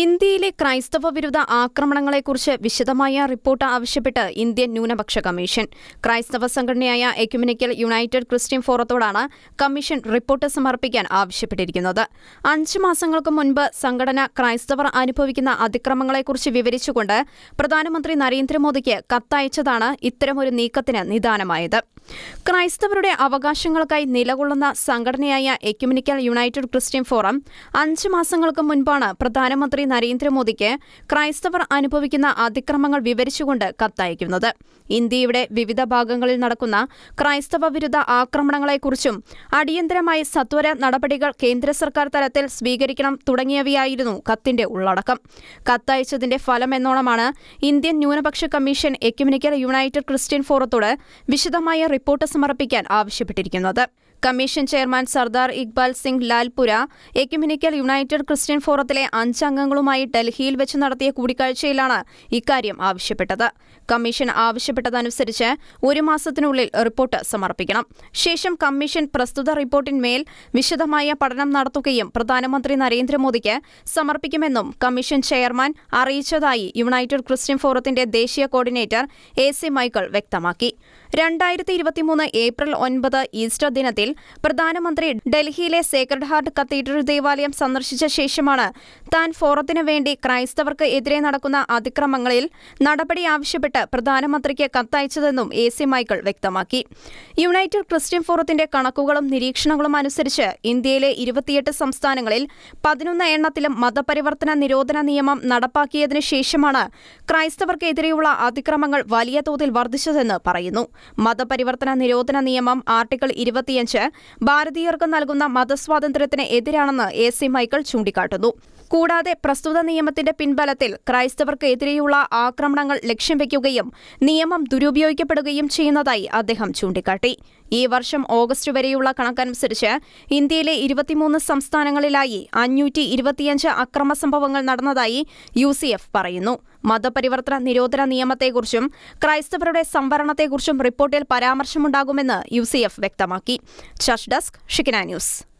ഇന്ത്യയിലെ ക്രൈസ്തവ വിരുദ്ധ ആക്രമണങ്ങളെക്കുറിച്ച് വിശദമായ റിപ്പോർട്ട് ആവശ്യപ്പെട്ട് ഇന്ത്യൻ ന്യൂനപക്ഷ കമ്മീഷൻ. ക്രൈസ്തവ സംഘടനയായ എക്യുമിനിക്കൽ യുണൈറ്റഡ് ക്രിസ്ത്യൻ ഫോറത്തോടാണ് കമ്മീഷൻ റിപ്പോർട്ട് സമർപ്പിക്കാൻ ആവശ്യപ്പെട്ടിരിക്കുന്നത്. അഞ്ച് മാസങ്ങൾക്ക് മുൻപ് സംഘടന ക്രൈസ്തവർ അനുഭവിക്കുന്ന അതിക്രമങ്ങളെക്കുറിച്ച് വിവരിച്ചുകൊണ്ട് പ്രധാനമന്ത്രി നരേന്ദ്രമോദിക്ക് കത്തയച്ചതാണ് ഇത്തരമൊരു നീക്കത്തിന് നിദാനമായത്. ക്രൈസ്തവരുടെ അവകാശങ്ങൾക്കായി നിലകൊള്ളുന്ന സംഘടനയായ എക്യുമിനിക്കൽ യുണൈറ്റഡ് ക്രിസ്ത്യൻ ഫോറം അഞ്ച് മാസങ്ങൾക്ക് മുൻപാണ് പ്രധാനമന്ത്രി നരേന്ദ്രമോദിക്ക് ക്രൈസ്തവർ അനുഭവിക്കുന്ന അതിക്രമങ്ങൾ വിവരിച്ചുകൊണ്ട് കത്തയക്കുന്നത്. ഇന്ത്യയുടെ വിവിധ ഭാഗങ്ങളിൽ നടക്കുന്ന ക്രൈസ്തവ വിരുദ്ധ ആക്രമണങ്ങളെക്കുറിച്ചും അടിയന്തരമായി സത്വര നടപടികൾ കേന്ദ്ര സർക്കാർ തലത്തിൽ സ്വീകരിക്കണം തുടങ്ങിയവയായിരുന്നു കത്തിന്റെ ഉള്ളടക്കം. കത്തയച്ചതിന്റെ ഫലമെന്നോണമാണ് ഇന്ത്യൻ ന്യൂനപക്ഷ കമ്മീഷൻ എക്യുമിനിക്കൽ യുണൈറ്റഡ് ക്രിസ്ത്യൻ ഫോറത്തോട് വിശദമായ റിപ്പോർട്ട് സമർപ്പിക്കാൻ ആവശ്യപ്പെട്ടിരിക്കുന്നത്. Commission chairman Sardar Iqbal Singh Lalpura ecumenical united christian ഫോറത്തിലെ അഞ്ചംഗങ്ങളുമായി ഡൽഹിയിൽ വെച്ച് നടത്തിയ കൂടിക്കാഴ്ചയിലാണ് ഇക്കാര്യം ആവശ്യപ്പെട്ടത്. കമ്മീഷൻ ആവശ്യപ്പെട്ടതനുസരിച്ച് ഒരു മാസത്തിനുള്ളിൽ റിപ്പോർട്ട് സമർപ്പിക്കണം. ശേഷം കമ്മീഷൻ പ്രസ്തുത റിപ്പോർട്ടിന്മേൽ വിശദമായ പഠനം നടത്തുകയും പ്രധാനമന്ത്രി നരേന്ദ്രമോദിക്ക് സമർപ്പിക്കുമെന്നും കമ്മീഷൻ ചെയർമാൻ അറിയിച്ചതായി യുണൈറ്റഡ് ക്രിസ്ത്യൻ ഫോറത്തിന്റെ ദേശീയ കോർഡിനേറ്റർ എ സി മൈക്കിൾ വ്യക്തമാക്കി. രണ്ടായിരത്തി ഇരുപത്തിമൂന്ന് ഏപ്രിൽ ഒൻപത് ഈസ്റ്റർ ദിനത്തിൽ പ്രധാനമന്ത്രി ഡൽഹിയിലെ സേക്രഡ് ഹാർട്ട് കത്തീഡ്രൽ ദേവാലയം സന്ദർശിച്ച ശേഷമാണ് താൻ ഫോറത്തിനു വേണ്ടി ക്രൈസ്തവർക്ക് എതിരെ നടക്കുന്ന അതിക്രമങ്ങളിൽ നടപടി ആവശ്യപ്പെട്ട് പ്രധാനമന്ത്രിക്ക് കത്തയച്ചതെന്നും എ സി മൈക്കിൾ വ്യക്തമാക്കി. യുണൈറ്റഡ് ക്രിസ്ത്യൻ ഫോറത്തിന്റെ കണക്കുകളും നിരീക്ഷണങ്ങളും അനുസരിച്ച് ഇന്ത്യയിലെ ഇരുപത്തിയെട്ട് സംസ്ഥാനങ്ങളിൽ പതിനൊന്ന് എണ്ണത്തിലും മതപരിവർത്തന നിരോധന നിയമം നടപ്പാക്കിയതിനു ശേഷമാണ് ക്രൈസ്തവർക്കെതിരെയുള്ള അതിക്രമങ്ങൾ വലിയ തോതിൽ വർദ്ധിച്ചതെന്ന് പറയുന്നു. മതപരിവർത്തന നിരോധന നിയമം ആർട്ടിക്കിൾ ഇരുപത്തിയഞ്ച് ഭാരതീയർക്ക് നൽകുന്ന മതസ്വാതന്ത്ര്യത്തിന് എതിരാണെന്ന് എ സി മൈക്കിൾ ചൂണ്ടിക്കാട്ടുന്നു. കൂടാതെ പ്രസ്തുത നിയമത്തിന്റെ പിൻബലത്തിൽ ക്രൈസ്തവർക്ക് എതിരെയുള്ള ആക്രമണങ്ങൾ ലക്ഷ്യം വയ്ക്കുകയും നിയമം ദുരുപയോഗിക്കപ്പെടുകയും ചെയ്യുന്നതായി അദ്ദേഹം ചൂണ്ടിക്കാട്ടി. ഈ വർഷം ഓഗസ്റ്റ് വരെയുള്ള കണക്കനുസരിച്ച് ഇന്ത്യയിലെ ഇരുപത്തിമൂന്ന് സംസ്ഥാനങ്ങളിലായി അഞ്ഞൂറ്റി ഇരുപത്തിയഞ്ച് അക്രമ സംഭവങ്ങൾ നടന്നതായി യു സി എഫ് പറയുന്നു. മതപരിവർത്തന നിരോധന നിയമത്തെക്കുറിച്ചും ക്രൈസ്തവരുടെ സംവരണത്തെക്കുറിച്ചും റിപ്പോർട്ടിൽ പരാമർശമുണ്ടാകുമെന്ന് യു സി എഫ് വ്യക്തമാക്കി. Church desk Shekinah news.